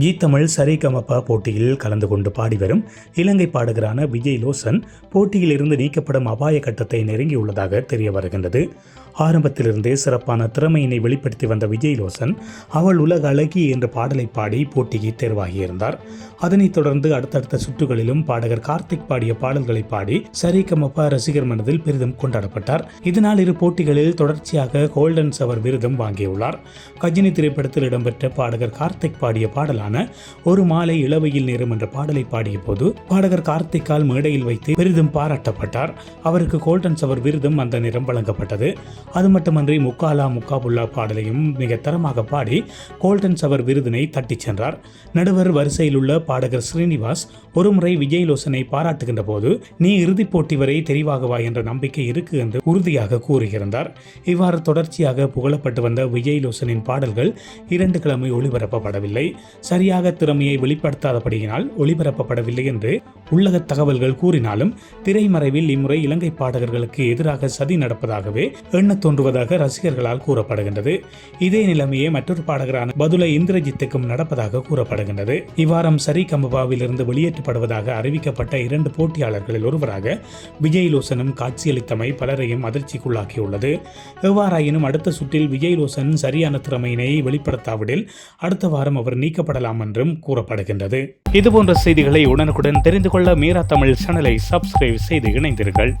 G Tamil சரிகமப போட்டியில் கலந்து கொண்டு பாடி வரும் இலங்கை பாடகரான விஜய் லோசன் போட்டியிலிருந்து நீக்கப்படும் அபாய கட்டத்தை நெருங்கியுள்ளதாக தெரிய வருகின்றது. ஆரம்பத்திலிருந்தே சிறப்பான திறமையினை வெளிப்படுத்தி வந்த விஜய் லோசன் அவள் உலக அழகி என்ற பாடலை பாடி போட்டிக்கு தேர்வாகியிருந்தார். அதனைத் தொடர்ந்து அடுத்தடுத்த சுற்றுகளிலும் பாடகர் கார்த்திக் பாடிய பாடல்களை பாடி சரிகமப ரசிகர் மனதில் பெரிதும் கொண்டாடப்பட்டார். இதனால் இரு போட்டிகளில் தொடர்ச்சியாக கோல்டன் சவர் விருதும் வாங்கியுள்ளார். கஜினி திரைப்படத்தில் இடம்பெற்ற பாடகர் கார்த்திக் பாடிய பாடலான பாடலான ஒரு மாலை இளவையில் நேரம் என்ற பாடலை பாடிய போது பாடகர் கார்த்திக்கால் மேடையில் வைத்து பெரிதும் பாராட்டப்பட்டார். அவருக்கு கோல்டன் சவர் விருதும் அந்த நேரம் வழங்கப்பட்டது. அது மட்டுமன்றி முக்காலா முக்காபுல்லா பாடலையும் மிக தரமாக பாடி கோல்டன் சவர் விருதினை தட்டிச் சென்றார். நடுவர் வரிசையில் உள்ள பாடகர் ஸ்ரீனிவாஸ் ஒருமுறை விஜய் லோசனை பாராட்டுகின்ற போது நீ இறுதிப் போட்டி வரை தெரிவாகவா என்ற நம்பிக்கை இருக்கு என்று உறுதியாக கூறியிருந்தார். இவ்வாறு தொடர்ச்சியாக புகழப்பட்டு வந்த விஜய் லோசனின் பாடல்கள் இரண்டு கிழமை ஒளிபரப்பப்படவில்லை. சரியாக திறமையை வெளிப்படுத்தாதபடியினால் ஒளிபரப்பப்படவில்லை என்று உள்ளக தகவல்கள் கூறினாலும் திரைமறைவில் இம்முறை இலங்கை பாடகர்களுக்கு எதிராக சதி நடப்பதாகவே எண்ணத் தோன்றுவதாக ரசிகர்களால் கூறப்படுகின்றது. இதே நிலைமையே மற்றொரு பாடகரான பதுல இந்திரஜித்துக்கும் நடப்பதாக கூறப்படுகின்றது. இவ்வாரம் சரி கம்பபாவில் இருந்து வெளியேற்றப்படுவதாக அறிவிக்கப்பட்ட இரண்டு போட்டியாளர்களில் ஒருவராக விஜய் லோசனும் காட்சியளித்தமை பலரையும் அதிர்ச்சிக்குள்ளாக்கியுள்ளது. எவ்வாறாயினும் அடுத்த சுற்றில் விஜய் லோசன் சரியான திறமையினை வெளிப்படுத்தாவிடில் அடுத்த வாரம் அவர் நீக்கப்பட நீக்கப்படலாம் என்றும் கூறப்படுகின்றது. இதுபோன்ற செய்திகளை உடனுக்குடன் தெரிந்து கொள்ள மீரா தமிழ் சேனலை சப்ஸ்கிரைப் செய்து இணைந்தீர்கள்